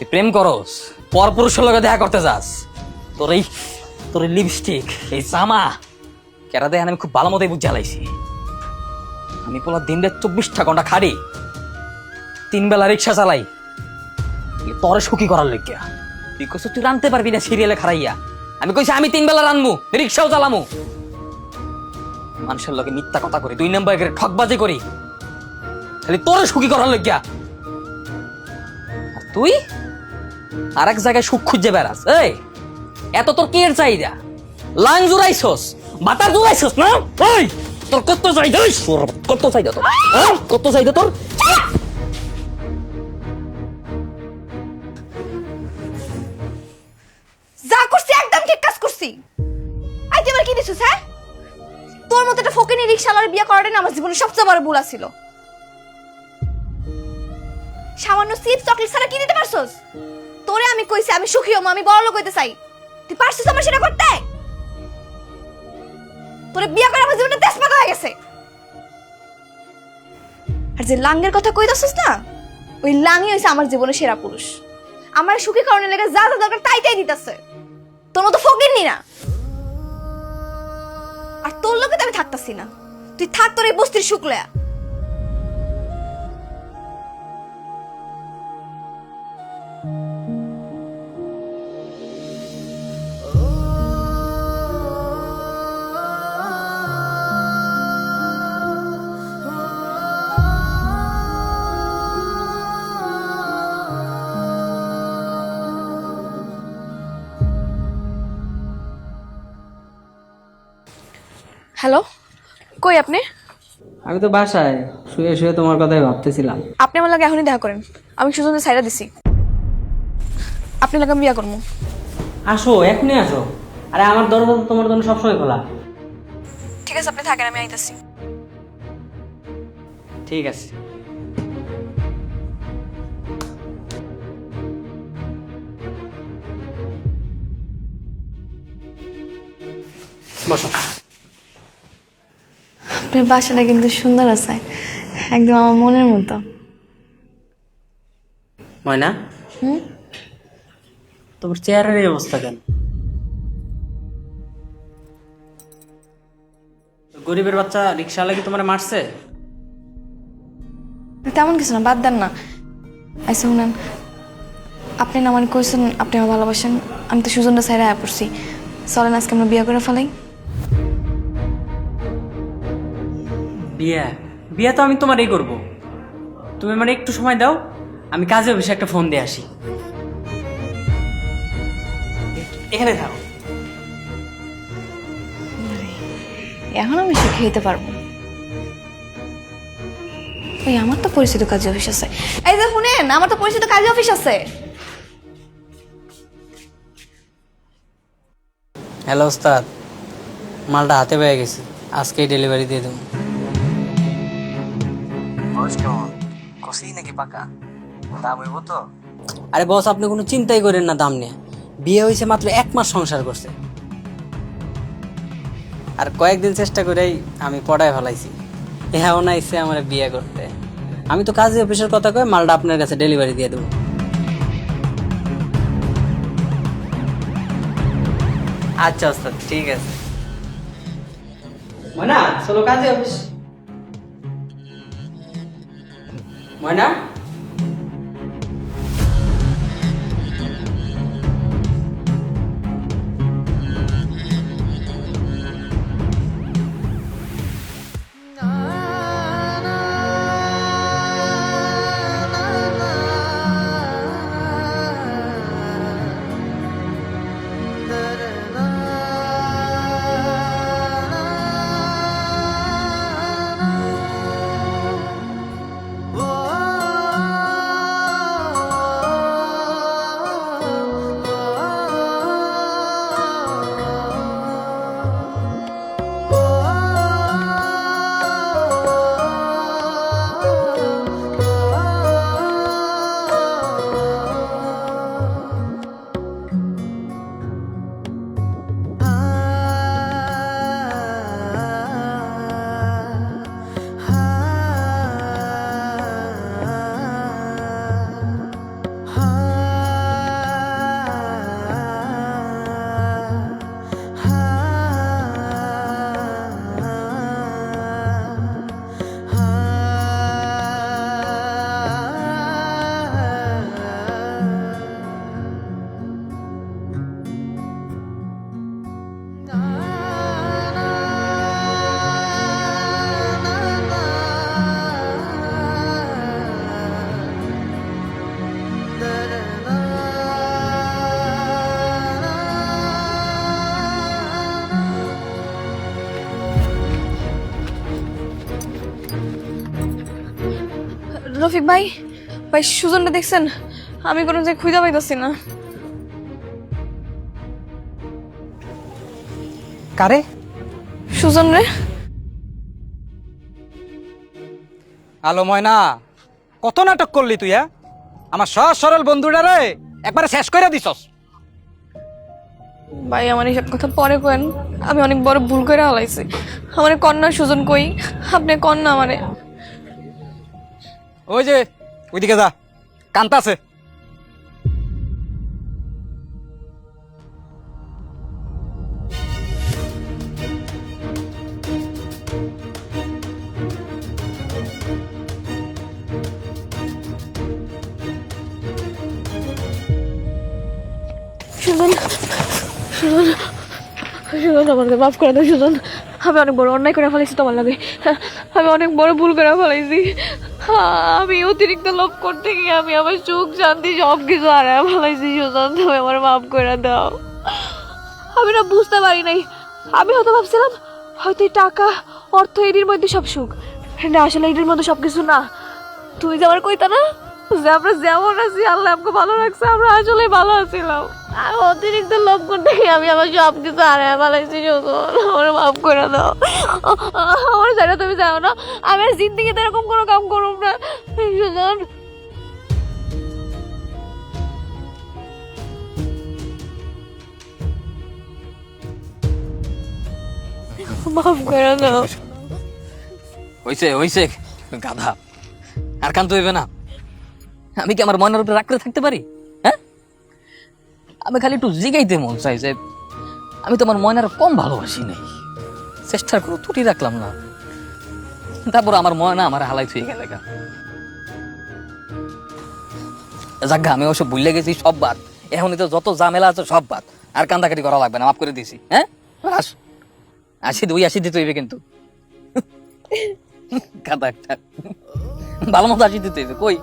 তুই প্রেম করস পর পুরুষের লগে দেখা করতে যাস। তোর এই তোর এই লিপস্টিক এই জামা, কেরা দেয় আমি খুব ভালো মতোই বুঝে হালাইছি। আমি পোলা দিন রাত চব্বিশটা ঘণ্টা খাড়ি তিন বেলা রিক্সা চালাই। তোরে সুখী করার লইগিয়া তুই কইছ তুই রানতে পারবি না সিরিয়ালে খারাইয়া আমি কইছি আমি তিন বেলা রানমু, রিক্সাও চালামু। মানুষের লগে মিথ্যা কথা করি, দুই নম্বর একের ঠকবাজি করি। খালি তোরে সুখী করার লইগিয়া আর তুই? আর এক জায়গায় সুখ খুঁজে বেড়াস। এই, এত তোর কি এর চাহিদা? লাং জুড়াইছস বাটার জুড়াইছস না? তোর কত চাহিদা? কত চাহিদা তোর? হ্যাঁ? কত চাহিদা তোর? যা করছি, একদম ঠিক কাজ করছি। তুই কি দিছিস হ্যাঁ? তোর মতো একটা ফকিনি রিক্সাওয়ালার বিয়ে করাটাই আমার সবচেয়ে বড় ভুল ছিল সামান্য চিপস, চকলেট ছাড়া কি দিতে পারছস? তোরে আমি কইছি, আমি সুখী হম, আমি বড় লোক হইতে চাই। তুই পারছিস আমার সেটা করতে? তোরে বিয়ে করে আমার জীবনটা তেজপাতা হয়ে গেছে। আর যে লাঙ্গের কথা কই কইতাছিস না? ওই লাঙ্গি হইছে আমার জীবনের সেরা পুরুষ। আমার সুখী কারণে লেগে যা যা দরকার তাই তাই দিতেছে। তোর মতো ফকির নি না। আর তোর লোকে তো আমি থাকতাছি না। তুই থাক তোর এই বস্তির শুক্লয়া। হ্যালো কই আপনি? আমি তো বাসায় শুয়ে শুয়ে তোমার কথাই ভাবতেছিলাম। আপনি আমার লাগে এখনই দেখা করেন। আমি সুজনদের সাইডা দিছি। আপনি লাগে আমি বিয়া করব আসো এখনই আসো। আরে আমার দরজা তো তোমার জন্য সবসময় খোলা। ঠিক আছে আপনি থাকেন আমি আইতাছি। ঠিক আছে। বসো। আপনার বাসাটা কিন্তু সুন্দর আছে। একদম আমার মনের মতো। ময়না? তোমার চেয়ারের এই অবস্থা কেন? গরিবের বাচ্চা রিক্সা লাগি তোমার মারছে? তেমন কিছু না বাদ দেন না। আচ্ছা শুনেন আপনি না আমার কইছেন আপনি আমার ভালোবাসেন আমি তো সুজনটা সাইডে আয়া পড়ছি। চলেন আজকে আমরা বিয়ে করে ফেলাই। বিয়ে। বিয়ে তো আমি তোমারই করব। তুমি মানে একটু সময় দাও আমি কাজে অফিসে একটা ফোন দিয়ে আসি। এখানে থাকো। এখন আমি সুখে হইতে পারব। ওই আমার তো পরিচিত কাজে অফিস আছে। এই যে শুনেন আমার তো পরিচিত কাজী অফিস আছে। হ্যালো ওস্তাদ মালটা হাতে পেয়ে গেছি। আজকেই ডেলিভারি দিয়ে দেবো। আরে বস, আপনি কোনো চিন্তাই করেন না দাম নিয়ে। বিয়ে হয়েছে মাত্র এক মাস সংসার করছে। আর কয়েকদিন চেষ্টা করেই আমি পড়ায় ফেলাইছি। এমন আইসে আমার বিয়ে করতে। আমি তো কাজী অফিসের কথা কয়ে মালটা আপনার কাছে ডেলিভারি দিয়ে দেবো। আচ্ছা ওস্তাদ, ঠিক আছে। ময়না চলো কাজে অফিস। ময়না রফিক ভাই ভাই সুজনটা দেখছেন? আমি কোনো যে খুঁজে পাইতাছি না। কারে? সুজন রে। আলো ময়না কত নাটক করলি তুই হ্যাঁ? আমার সহজ সরল বন্ধুটা রে একবারে শেষ করে দিছস। ভাই আমার এইসব কথা পরে কেন আমি অনেক বড় ভুল করে হালাইছি। আমার কন্যা সুজন কই? আপনি কন্যা আমারে। ওই যে, ওইদিকে যা। সুজন আমাকে মাফ সুজন। আমি অনেক বড় অন্যায় করে ফেলেছি তোমার লাগে। আমি অনেক বড় ভুল করে ফেলেছি। আমি অতিরিক্ত লোভ করতে গিয়ে আমি আমার সুখ, শান্তি সব কিছু আর ফেলাইছি, সুশান্ত, তুমি আমার মাফ করে দাও। আমি না বুঝতে পারি নাই। আমি হয়তো ভাবছিলাম, হয়তো এই টাকা, অর্থ এটির মধ্যে সব সুখ। না, আসলে এটির মধ্যে সব কিছু না। তুমি যে আমার কইতা না? আমরা যেমন আছি, আল্লাহ আমাকে ভালো রাখছে, আমরা আসলে ভালো আছিলাম। আর অতিরিক্ত লোভ করতে গিয়ে আমি আমার সব কিছু হারায় ফেলাইছি আমার মাফ করে দাও। আমার জায়গা তুমি যাও না। আমি আর জিন্দিগিতে এরকম কোনো কাম করব না। সুজন। মাফ করে দাও। হইছে হইছে, গাধা। আর কান্ত হইবে না। আমি কি আমার মনের উপরে রাগ করে থাকতে পারি? হ্যাঁ? আমি খালি একটু জিগাইতে মন চাই যে আমি তোমার ময়নার কম ভালোবাসি নাই। চেষ্টা করে ত্রুটি রাখলাম না। তারপর আমার ময়না আমার হালাই থুয়ে গেলে যাজ্ঞা আমি ওসব ভুলে গেছি সব বাদ। এখন তো যত ঝামেলা আছে সব বাদ। আর কান্দাকাটি করা লাগবে না, মাফ করে দিছি। হ্যাঁ? আস আসি দুই আসি দিতে হইবে কিন্তু। কাদা একটা। ভালো মতো আসি দিতে হইবে। কই?